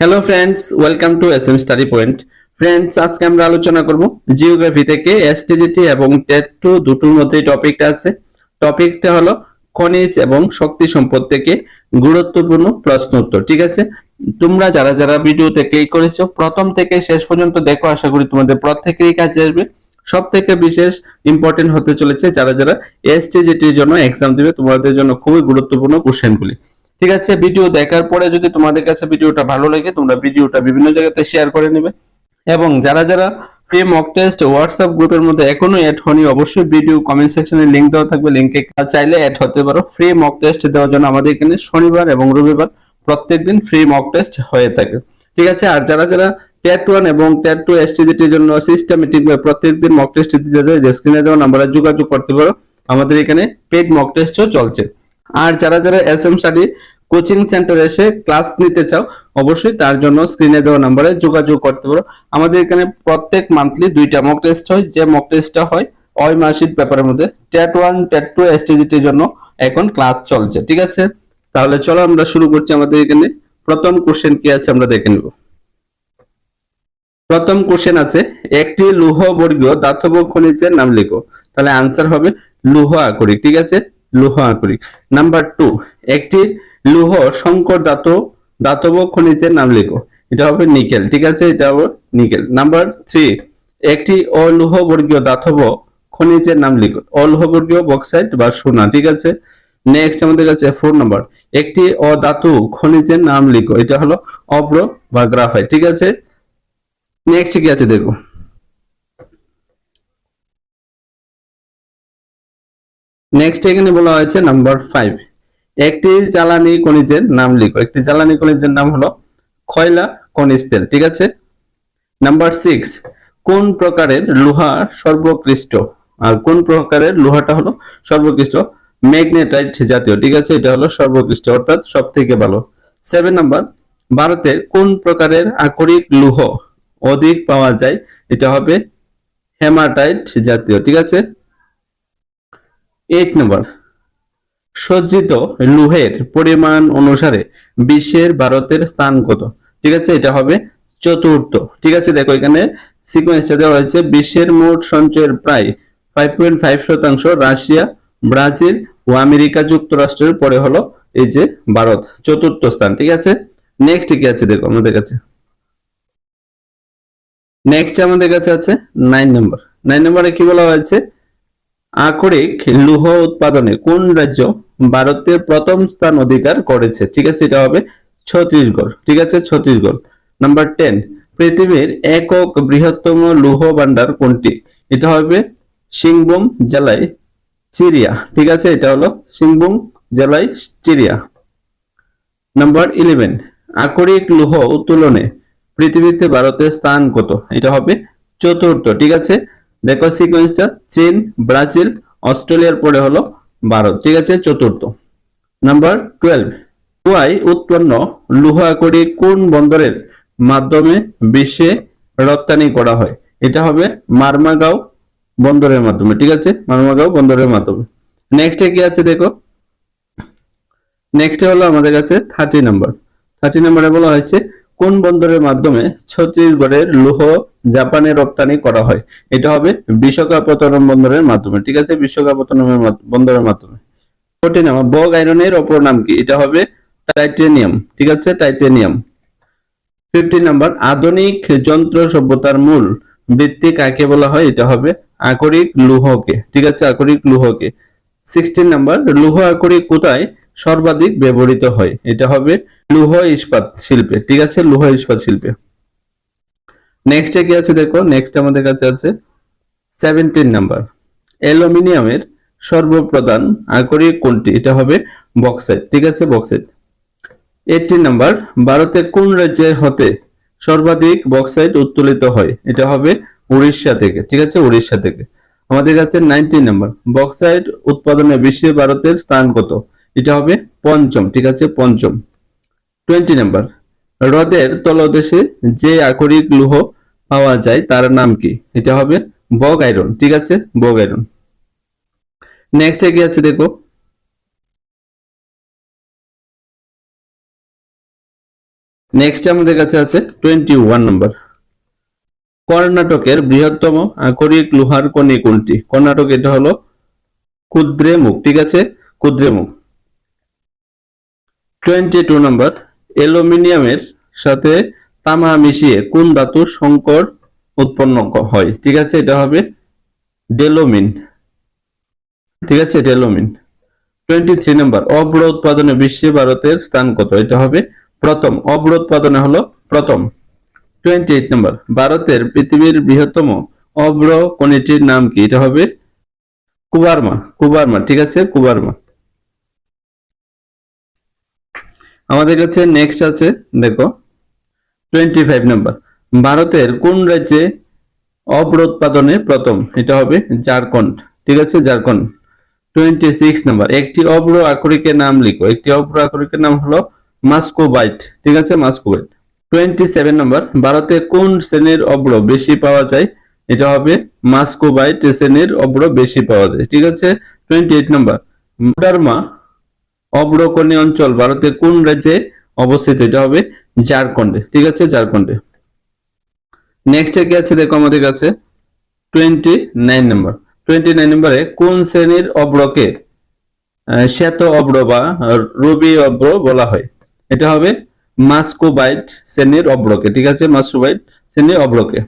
Hello friends welcome to S M study point friends আজকে আমরা আলোচনা করব জিওগ্রাফি থেকে এসটিজিটি এবং টেট টু দুটোর মধ্যে টপিকটা আছে। টপিকটা হলো খনিজ এবং শক্তি সম্পদ থেকে গুরুত্বপূর্ণ প্রশ্ন উত্তর, ঠিক আছে? তোমরা যারা যারা ভিডিওতে ক্লিক করেছ, প্রথম থেকে শেষ পর্যন্ত দেখো, আশা করি তোমাদের প্রত্যেকেরই কাজে আসবে। সব থেকে বিশেষ ইম্পর্টেন্ট হতে চলেছে যারা যারা এসটিজিটির জন্য এক্সাম দিবে, তোমাদের জন্য খুবই গুরুত্বপূর্ণ কোশ্চেনগুলি ঠিক আছে ভিডিও দেখার পরে যদি তোমাদের কাছে ভিডিওটা ভালো লাগে, তোমরা ভিডিওটা বিভিন্ন জায়গাতে শেয়ার করে নেবে। এবং যারা যারা ফ্রি মক টেস্ট হোয়াটসঅ্যাপ গ্রুপের মধ্যে এখনও অ্যাড হনি অবশ্যই ভিডিও কমেন্ট সেকশনে লিংক দেওয়া থাকবে। লিংকে চাইলে অ্যাড হতে পারো। ফ্রি মক টেস্ট দেওয়ার জন্য আমাদের এখানে শনিবার এবং রবিবার প্রত্যেকদিন ফ্রি মক টেস্ট হয়ে থাকে। ঠিক আছে, আর যারা যারা টেট ওয়ান এবং টেট টু এসটিজিটির জন্য সিস্টেমেটিক ভাবে প্রত্যেকদিন মক টেস্ট দিতে যায় যে স্ক্রিনে দেওয়া নাম্বারে যোগাযোগ করতে পারো। আমাদের এখানে পেড মক টেস্টও চলছে। আর যারা যারা এস এম স্টাডি কোচিং সেন্টারে এসে ক্লাস নিতে চাও, অবশ্যই তার জন্য স্ক্রিনে দেওয়া নাম্বারে যোগাযোগ করতে পারো। আমাদের এখানে প্রত্যেক মান্থলি দুইটা মক টেস্ট হয়। যে মক টেস্টটা হয় ওই মার্কশিট পেপারের মধ্যে। টেট ওয়ান টেট টু এসটিজিটির জন্য এখন ক্লাস চলছে, ঠিক আছে? তাহলে চলো আমরা শুরু করছি আমাদের এখানে। প্রথম কোশ্চেন কি আছে আমরা দেখে নেব। প্রথম কোশ্চেন আছে, একটি লৌহ বর্গীয় দাতব খনিজের নাম লিখো। তাহলে আনসার হবে লৌহ আকরিক, ঠিক আছে? লৌহ আকরিক নাম্বার টু একটি লৌহ সংকর ধাতু, ধাতব খনিজের নাম লিখো। এটা হবে নিকেল, ঠিক আছে? এটা হবে নিকেল। নাম্বার থ্রি একটি অলৌহ বর্গীয় ধাতব খনিজের নাম লিখো। অলৌহ বর্গীয় বক্সাইট বা সোনা, ঠিক আছে? নেক্সট আমাদের কাছে ফোর নাম্বার একটি অধাতু খনিজের নাম লিখো। এটা হলো অব্র বা গ্রাফাইট ঠিক আছে? নেক্সট কি আছে দেখো? নেক্সট এখানে বলা হয়েছে নাম্বার ফাইভ একটি জ্বালানি খনিজের নাম লিখো। একটি জ্বালানি খনিজের নাম হলো খয়লা খনিজ তেল, ঠিক আছে? নাম্বার সিক্স কোন প্রকারের লোহা সর্বোৎকৃষ্ট আর কোন প্রকারের লোহাটা হলো সর্বোৎকৃষ্ট ম্যাগনেটাইট জাতীয়, ঠিক আছে? এটা হলো সর্বোৎকৃষ্ট অর্থাৎ সব থেকে ভালো। সেভেন নাম্বার ভারতে কোন প্রকারের আকরিক লৌহ অধিক পাওয়া যায়? এটা হবে হেমাটাইট জাতীয়, ঠিক আছে? এইট নম্বর, সজ্জিত লোহের পরিমাণ অনুসারে বিশ্বের ভারতের স্থান কত? ঠিক আছে, এটা হবে চতুর্থ। ঠিক আছে, দেখো এখানে সিকোয়েন্সটা দেওয়া হয়েছে, বিশ্বের মোট সঞ্চয়ের প্রায় ফাইভ পয়েন্ট ফাইভ শতাংশ রাশিয়া, ব্রাজিল ও আমেরিকা যুক্তরাষ্ট্রের, পরে হলো এই যে ভারত, চতুর্থ স্থান। ঠিক আছে? নেক্সট কি আছে দেখো আমাদের কাছে? নেক্সট আমাদের কাছে আছে নাইন নম্বর নাইন নম্বরে কি বলা হয়েছে? আকরিক লৌহ উৎপাদনে কোন রাজ্য ভারতের প্রথম স্থান অধিকার করেছে? ঠিক আছে, এটা হবে ছত্তিশগড়। ঠিক আছে, ছত্তিশগড়। নাম্বার টেন পৃথিবীর একক বৃহত্তম লৌহ ভান্ডার কোনটি? এটা হবে সিংভূম জেলায় চিরিয়া ঠিক আছে, এটা হলো সিংভূম জেলায় চিরিয়া নাম্বার ইলেভেন আকরিক লৌহ উত্তোলনে পৃথিবীতে ভারতের স্থান কত? এটা হবে চতুর্থ। ঠিক আছে দেখো সিকোয়েন্সটা চীন, ব্রাজিল, অস্ট্রেলিয়ার পরে হলো ভারত, ঠিক আছে? চতুর্থ। নাম্বার টুয়েলভ গোয়ায় উৎপন্ন লৌহ আকরিক কোন বন্দরের মাধ্যমে বিশ্বে রপ্তানি করা হয়? এটা হবে মারমাগাঁও বন্দরের মাধ্যমে, ঠিক আছে? মারমাগাঁও বন্দরের মাধ্যমে। নেক্সট কি আছে দেখো? নেক্সট হলো আমাদের কাছে থার্টি নাম্বার থার্টি নাম্বারে বলা হয়েছে কোন বন্দরের মাধ্যমে ছত্তিশগড়ের লৌহ জাপানে রপ্তানি করা হয়? এটা হবে বিশাখাপত্তনম বন্দরের মাধ্যমে, ঠিক আছে? বিশাখাপত্তনমের বন্দরের মাধ্যমে। ফোর্টি নাম্বার বগ আয়রনের অপর নাম কি? এটা হবে টাইটেনিয়াম, ঠিক আছে? টাইটেনিয়াম। ফিফটি নাম্বার, আধুনিক যন্ত্র সভ্যতার মূল ভিত্তি কাকে বলা হয়? এটা হবে আকরিক লৌহকে, ঠিক আছে? আকরিক লৌহকে। সিক্সটিন নাম্বার, লৌহ আকরিক কোথায়? সর্বাধিক ব্যবহৃত হয়। এটা হবে লৌহ ইস্পাত শিল্পে। ঠিক আছে? লৌহ ইস্পাত শিল্পে। নেক্সট কি আছে দেখো? নেক্সট আমাদের কাছে আছে সেভেন্টিন নাম্বার অ্যালুমিনিয়ামের সর্বপ্রধান আকরিক কোনটি? এটা হবে বক্সাইট ঠিক আছে? বক্সাইট এইটিন নাম্বার ভারতে কোন রাজ্যের হতে সর্বাধিক বক্সাইট উত্তোলিত হয়? এটা হবে উড়িষ্যা থেকে। ঠিক আছে? উড়িষ্যা থেকে। আমাদের কাছে নাইনটিন নাম্বার বক্সাইট উৎপাদনে বিশ্বে ভারতের স্থান কত? এটা হবে পঞ্চম, ঠিক আছে? পঞ্চম। টোয়েন্টি নাম্বার হ্রদের তলদেশে যে আকরিক লৌহ পাওয়া যায়, তার নাম কি? এটা হবে বগ আয়রন, ঠিক আছে? বগ আয়রন। নেক্সট কি আছে দেখো? নেক্সট আমাদের কাছে আছে টোয়েন্টি ওয়ান নম্বর কর্ণাটকের বৃহত্তম আকরিক লোহার খনি কোনটি কর্ণাটক এটা হলো কুদ্রেমুখ ঠিক আছে? কুদ্রেমুখ টোয়েন্টি টু নম্বর, অ্যালুমিনিয়ামের সাথে তামা মিশিয়ে কোন ধাতু সংকর উৎপন্ন হয়? ঠিক আছে, এটা হবে ডেলোমিন। ঠিক আছে, ডেলোমিন। টোয়েন্টি থ্রি নম্বর অব্র উৎপাদনে বিশ্বে ভারতের স্থান কত? এটা হবে প্রথম। অব্র উৎপাদনে হলো প্রথম। টোয়েন্টি এইট নম্বর, ভারতের পৃথিবীর বৃহত্তম অব্র খনিটির নাম কি? এটা হবে কুবারমা। কুবারমা, ঠিক আছে, কুবারমা। আমাদের কাছে নেক্সট আছে, দেখো টোয়েন্টি ফাইভ নাম্বার ভারতের কোন রাজ্যে অব্র উৎপাদনে প্রথম? এটা হবে ঝাড়খণ্ড, ঠিক আছে? ঝাড়খণ্ড। টোয়েন্টি সিক্স নাম্বার একটি অব্র আকরিকের নাম লিখো। একটি অব্র আকরিকের নাম হলো মাস্কোবাইট, ঠিক আছে? মাস্কোবাইট। টোয়েন্টি সেভেন নাম্বার ভারতে কোন শ্রেণির অব্র বেশি পাওয়া যায়? এটা হবে মাস্কোবাইট শ্রেণির অব্র বেশি পাওয়া যায়, ঠিক আছে? টোয়েন্টি এইট নাম্বার মুডারমা অব্রকণি অঞ্চল, ভারতের কোন রাজ্যে অবস্থিত? এটা হবে ঝাড়খণ্ডে। ঠিক আছে, ঝাড়খণ্ডে। নেক্সট কি আছে? দেখো আমাদের কাছে। Twenty nine number twenty nine নম্বরে কোন শ্রেণির অব্রকে শ্বেত অব্র বা রবি অব্র বলা হয়? এটা হবে মাস্কোবাইট শ্রেণির অব্রকে। ঠিক আছে, মাস্কোবাইট শ্রেণির অব্রকে।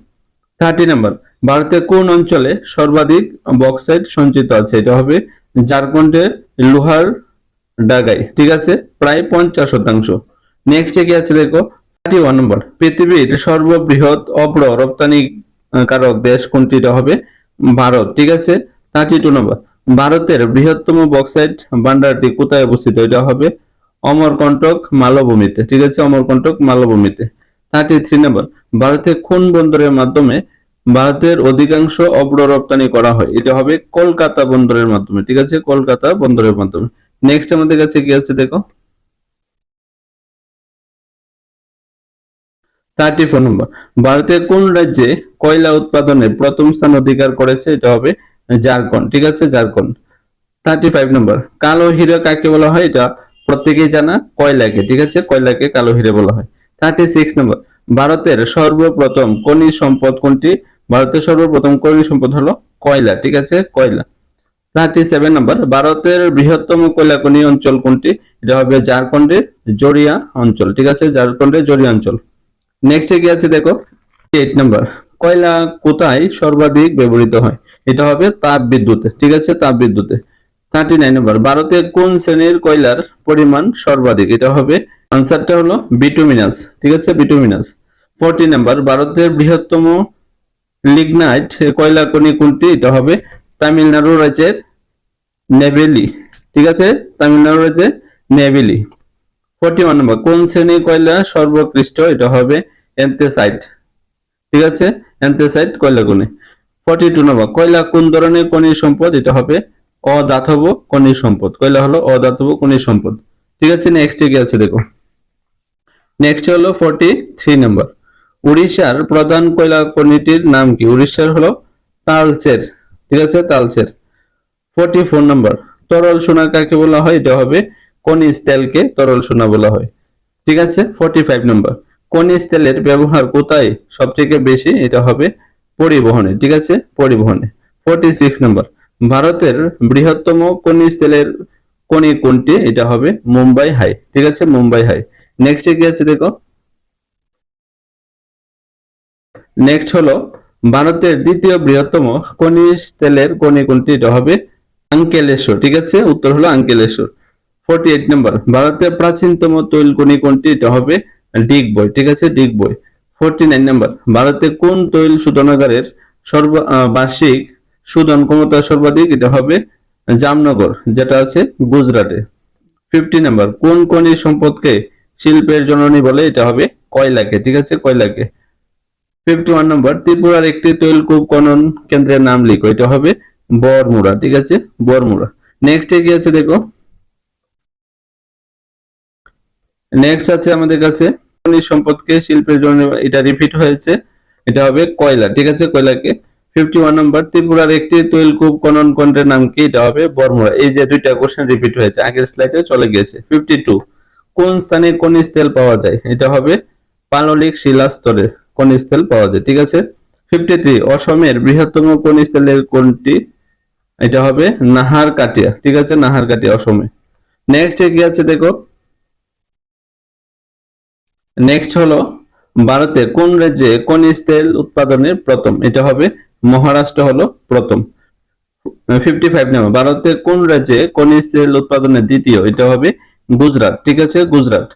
থার্টি নাম্বার ভারতের কোন অঞ্চলে সর্বাধিক বক্সাইট সঞ্চিত আছে? এটা হবে ঝাড়খণ্ডের লোহার ডাগাই ঠিক আছে? প্রায় পঞ্চাশ শতাংশ। নেক্সট কি আছে দেখো? থার্টি ওয়ান নম্বর পৃথিবীর সর্ববৃহৎ অব্র রপ্তানি কারক দেশ কোনটিটা হবে? ভারত, ঠিক আছে? থার্টি টু নম্বর ভারতের বৃহত্তম বক্সাইট ভান্ডারটি কোথায় অবস্থিত? এটা হবে অমরকণ্টক মালভূমিতে, ঠিক আছে? অমরকণ্টক মালভূমিতে। থার্টি থ্রি নম্বর ভারতের কোন বন্দরের মাধ্যমে ভারতের অধিকাংশ অব্র রপ্তানি করা হয়? এটা হবে কলকাতা বন্দরের মাধ্যমে, ঠিক আছে? কলকাতা বন্দরের মাধ্যমে। নেক্সট আমাদের কাছে কি আছে দেখো? থার্টি ফোর নম্বর ভারতের কোন রাজ্যে কয়লা উৎপাদনে প্রথম স্থান অধিকার করেছে? এটা হবে ঝাড়খণ্ড। ঠিক আছে, ঝাড়খণ্ড। থার্টি ফাইভ নম্বর কালো হিরো কাকে বলা হয়? এটা প্রত্যেকেই জানা, কয়লাকে। ঠিক আছে, কয়লাকে কালো হিরে বলা হয়। থার্টি সিক্স নম্বর ভারতের সর্বপ্রথম খনিজ সম্পদ কোনটি? ভারতের সর্বপ্রথম খনিজ সম্পদ হলো কয়লা। ঠিক আছে, কয়লা। থার্টি সেভেন নম্বর ভারতের বৃহত্তম কয়লা খনি অঞ্চল কোনটি? এটা হবে ঝাড়খণ্ডের জরিয়া অঞ্চল, ঠিক আছে? ঝাড়খণ্ডের জরিয়া অঞ্চল। নেক্সট কি আছে দেখো এইট নাম্বার কয়লা কোথায় সর্বাধিক ব্যবহৃত হয়? এটা হবে তাপ বিদ্যুতে, ঠিক আছে? তাপ বিদ্যুতে। থার্টি নাইন নাম্বার ভারতে কোন শ্রেণির কয়লার পরিমাণ সর্বাধিক? এটা হবে আনসারটা হলো বিটুমিনাস ঠিক আছে? বিটুমিনাস ফোরটি নাম্বার ভারতের বৃহত্তম লিগনাইট কয়লা খনি কোনটি? এটা হবে তামিলনাড়ু রাজ্যের নেভেলি, ঠিক আছে? তামিলনাড়ু রাজ্যের নেভেলি। ফোর্টি ওয়ান নম্বর, কোন শ্রেণির কয়লা সর্বোৎকৃষ্ট এটা হবে এন্থেসাইট ঠিক আছে? এন্থেসাইট কয়লা খনি ফোর্টি টু নম্বর, কয়লা কোন ধরনের খনিজ সম্পদ? এটা হবে অদাতব খনিজ সম্পদ। কয়লা হলো অদাতব খনিজ সম্পদ, ঠিক আছে? নেক্সট কি আছে, দেখো। নেক্সট হলো ফোর্টি থ্রি নম্বর। উড়িষ্যার প্রধান কয়লা খনিটির নাম কি? উড়িষ্যার হলো তালচের ঠিক আছে তালচের ফোর্টি ফোর নম্বর, তরল সোনা কাকে বলা হয়? এটা হবে খনিজ তেলকে তরল সোনা বলা হয়। ঠিক আছে, ফোর্টি ফাইভ নম্বর খনিজ তেলের ব্যবহার কোথায় সব থেকে বেশি? এটা হবে পরিবহনে, ঠিক আছে, পরিবহনে। ফোর্টি সিক্স নম্বর, ভারতের বৃহত্তম খনিজ তেলের খনি কোনটি? এটা হবে মুম্বাই হাই, ঠিক আছে, মুম্বাই হাই। নেক্সট কি আছে দেখো? নেক্সট হলো ভারতের দ্বিতীয় বৃহত্তম খনিজ তেলের খনি কোনটি? এটা হবে আঙ্কেলেশ্বর, ঠিক আছে? উত্তর হলো আঙ্কেলেশ্বর। ফোর্টি এইট নম্বর ভারতের প্রাচীনতম তৈল খনি কোনটি? এটা হবে ডিগবই ঠিক আছে? ডিগবই ফোর্টি নাইন নম্বর ভারতে কোন তৈল শোধনাগারের সর্ব বার্ষিক শোধন ক্ষমতা সর্বাধিক? এটা হবে জামনগর, যেটা আছে গুজরাটে। ফিফটি নাম্বার কোন খনিজ সম্পদকে শিল্পের জননী বলে? এটা হবে কয়লাকে, ঠিক আছে? কয়লাকে। ফিফটি ওয়ান নম্বর ত্রিপুরার একটি তৈলকূপ খনন কেন্দ্রের নাম লিখো, এটা হবে বরমুড়া, ঠিক আছে? বরমুড়া। নেক্সট কি আছে দেখো? নেক্সট আছে আমাদের কাছে সম্পদকে শিল্পের জন্য এটা রিপিট হয়েছে, এটা হবে কয়লা, ঠিক আছে? কয়লাকে। ফিফটি ওয়ান নম্বর ত্রিপুরার একটি তৈলকূপ খনন কেন্দ্রের নাম কি? এটা হবে বরমুড়া। এই যে দুইটা কোশ্চেন রিপিট হয়েছে, আগের স্লাইডে চলে গিয়েছে। ফিফটি টু কোন স্থানে খনিজ তেল পাওয়া যায়? এটা হবে পাললিক শিলাস্তরে। খনিজ তেল পাওয়া যায়, ঠিক আছে? ফিফটি থ্রি অসমের বৃহত্তম খনিজ তেলের কোনটি? এটা হবে নাহার কাটিয়া ঠিক আছে? নাহার কাটিয়া অসমে নেক্সট কি আছে দেখো? নেক্সট হলো ভারতে কোন রাজ্যে খনিজ তেল উৎপাদনের প্রথম? এটা হবে মহারাষ্ট্র হলো প্রথম। ফিফটি ফাইভ নাম্বার, ভারতের কোন রাজ্যে খনিজ তেল উৎপাদনের দ্বিতীয়? এটা হবে গুজরাট, ঠিক আছে? গুজরাট।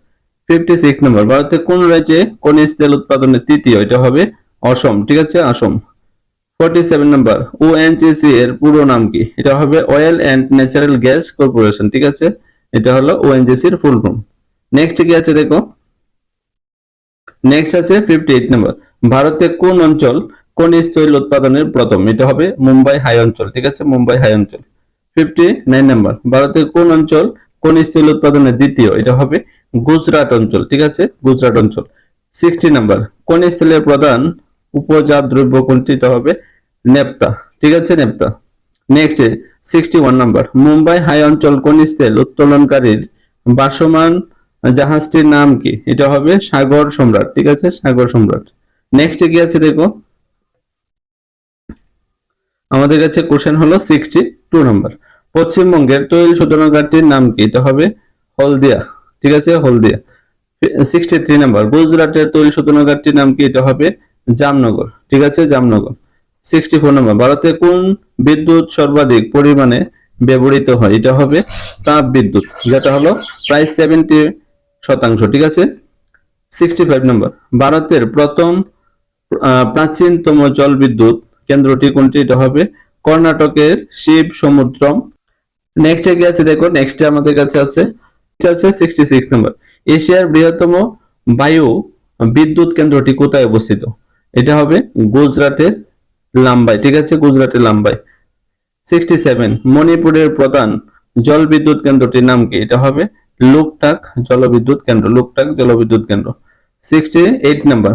ফিফটি সিক্স নাম্বার ভারতের কোন রাজ্যে খনিজ তেল উৎপাদনের তৃতীয়? এটা হবে অসম, ঠিক আছে? অসম ফর্টি নাম্বার ওএনজিসি এর পুরো নাম কি? এটা হবে অয়েল ন্যাচারাল গ্যাস কর্পোরেশন ঠিক আছে? এটা হলো ওএনজিসি এর ফুল ফর্ম নেক্সট কি আছে দেখো? নেক্সট আছে ফিফটি এইট নাম্বার ভারতে কোন অঞ্চল খনিজ তৈল উৎপাদনের প্রথম? এটা হবে মুম্বাই হাই অঞ্চল, ঠিক আছে? মুম্বাই হাই অঞ্চল। ফিফটি নাইন নাম্বার ভারতের কোন অঞ্চল খনিজ তৈল উৎপাদনের দ্বিতীয়? এটা হবে গুজরাট অঞ্চল, ঠিক আছে? গুজরাট অঞ্চল। সিক্সটি নাম্বার খনিজ তেলের প্রধান উপজাত দ্রব্য কোনটি এটা হবে? নেপ্তা ঠিক আছে নেপ্তা next sixty one number Mumbai high অঞ্চল খনিজ তেল উত্তোলনকারীর বাসমান জাহাজটির নাম কি? এটা হবে সাগর সম্রাট, ঠিক আছে? সাগর সম্রাট। নেক্সট কি আছে দেখো? আমাদের কাছে কোশ্চেন হলো সিক্সটি টু নাম্বার পশ্চিমবঙ্গের তৈল শোধনাগারটির নাম কি? এটা হবে হলদিয়া। ঠিক আছে? হলদিয়া। Sixty three number. গুজরাটের তৈরি শোধনাগারটির নাম কি? এটা হবে জামনগর। ঠিক আছে? জামনগর। Sixty four number. ভারতে কোন বিদ্যুৎ সর্বাধিক পরিমাণে ব্যবহৃত হয়? এটা হবে তাপ বিদ্যুৎ, যেটা হলো প্রায় সেভেন্টি শতাংশ। ঠিক আছে? Sixty five number. ভারতের প্রথম প্রাচীনতম জল বিদ্যুৎ কেন্দ্রটি কোনটি? এটা হবে কর্ণাটকের শিব সমুদ্রম নেক্সটে কি আছে, দেখো নেক্সট আমাদের কাছে আছে আছে সিক্সটি সিক্স নম্বর এশিয়ার বৃহত্তম বায়ু বিদ্যুৎ কেন্দ্রটি কোথায় অবস্থিত? এটা হবে গুজরাটের লাম্বাই, ঠিক আছে? গুজরাটের লাম্বাই। সিক্সটি সেভেন মণিপুরের প্রধান জল বিদ্যুৎ কেন্দ্রটির নাম কি? এটা হবে লুকটাক জলবিদ্যুৎ কেন্দ্র, লুকটাক জলবিদ্যুৎ কেন্দ্র। সিক্সটি এইট নাম্বার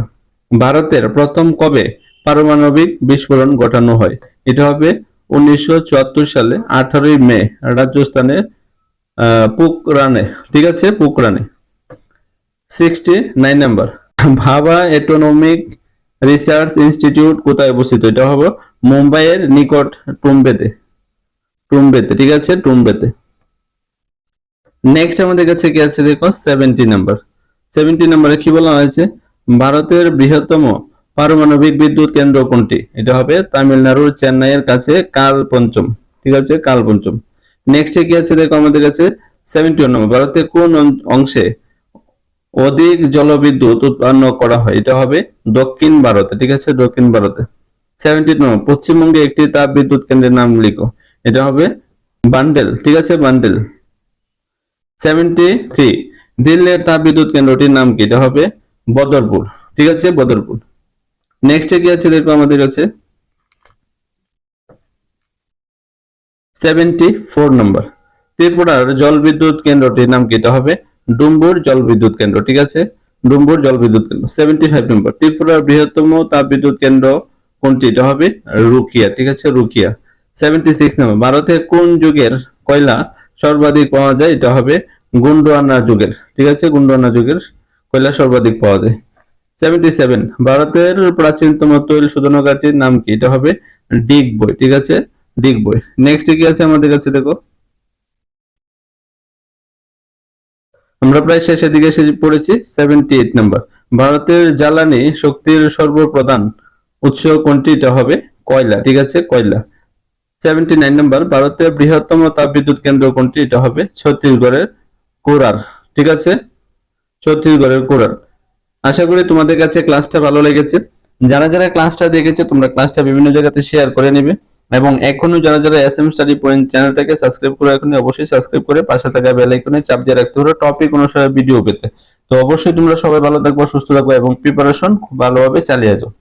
ভারতের প্রথম কবে পারমাণবিক বিস্ফোরণ ঘটানো হয়? এটা হবে উনিশশো চুয়াত্তর সালে, আঠারোই মে, রাজস্থানের পুকরানে ঠিক আছে? পুকরানে sixty nine number Bhabha autonomic research institute কোথায় অবস্থিত? এটা হবে মুম্বাইয়ের নিকট টুম্বেতে। টুম্বেতে, ঠিক আছে? টুম্বেতে। নেক্সট আমাদের কাছে কি আছে দেখো? সেভেন্টি নাম্বার সেভেন্টি নাম্বারে কি বলা হয়েছে? ভারতের বৃহত্তম পারমাণবিক বিদ্যুৎ কেন্দ্র কোনটি? এটা হবে তামিলনাড়ুর চেন্নাইয়ের কাছে কাল পঞ্চম ঠিক আছে? কাল পঞ্চম নেক্সটে কি আছে দেখো আমাদের কাছে? সেভেন্টি নম্বর ভারতের কোন অংশে অধিক জলবিদ্যুৎ উৎপন্ন করা হয়? এটা হবে দক্ষিণ ভারতে, ঠিক আছে? দক্ষিণ ভারতে। সেভেন্টি নম্বর পশ্চিমবঙ্গে একটি তাপ বিদ্যুৎ কেন্দ্রের নাম লিখো। এটা হবে বান্ডেল, ঠিক আছে? বান্ডেল। সেভেন্টি থ্রি দিল্লির তাপ বিদ্যুৎ কেন্দ্রটির নাম কি? এটা হবে বদরপুর, ঠিক আছে? বদরপুর। নেক্সট কি আছে দেখো আমাদের কাছে? সেভেন্টি ফোর নম্বর ত্রিপুরার জল বিদ্যুৎ কেন্দ্রটির নাম কি? হবে ডুম্বুর জল বিদ্যুৎ কেন্দ্র, ঠিক আছে? ডুম্বুর জল বিদ্যুৎ কেন্দ্র সেভেন্টি ফাইভ নম্বর ত্রিপুরার বৃহত্তম তাপ বিদ্যুৎ কেন্দ্র কোনটি? এটা হবে রুকিয়া, ঠিক আছে? রুকিয়া। সেভেন্টি সিক্স নম্বর ভারতের কোন যুগের কয়লা সর্বাধিক পাওয়া যায়? এটা হবে গুন্ডোয়ানা যুগের, ঠিক আছে? গুন্ডোয়ানা যুগের কয়লা সর্বাধিক পাওয়া যায়। সেভেন্টি সেভেন ভারতের প্রাচীনতম তৈল শোধনাগারটির নাম কি? এটা হবে ডিগ বই ঠিক আছে? বই নেক্সট কি আছে আমাদের কাছে, দেখো? আমরা প্রায় শেষের দিকে এসে পড়েছি সেভেন্টি এইট নাম্বার ভারতের জ্বালানি শক্তির সর্বপ্রধান উৎস হবে কয়লা, ঠিক আছে? কয়লা। সেভেন্টি নাইন নাম্বার ভারতের বৃহত্তম তাপবিদ্যুৎ কেন্দ্র কোনটি? এটা হবে ছত্তিশগড়ের কোরার ঠিক আছে? ছত্তিশগড়ের কোরার আশা করি তোমাদের কাছে ক্লাসটা ভালো লেগেছে। যারা যারা ক্লাসটা দেখেছ, তোমরা ক্লাসটা বিভিন্ন জায়গাতে শেয়ার করে নিবে। এবং এখনও যারা যারা এস এম স্টাডি পয়েন্ট চ্যানেলটাকে সাবস্ক্রাইব করে এখন অবশ্যই সাবস্ক্রাইব করে পাশে থাকা বেল আইকনে চাপ দিয়ে রাখতে হবে। টপিক অনুসারে ভিডিও পেতে। তো অবশ্যই তোমরা সবাই ভালো থাকব, সুস্থ থাকব এবং প্রিপারেশন খুব ভালোভাবে চালিয়ে যাও।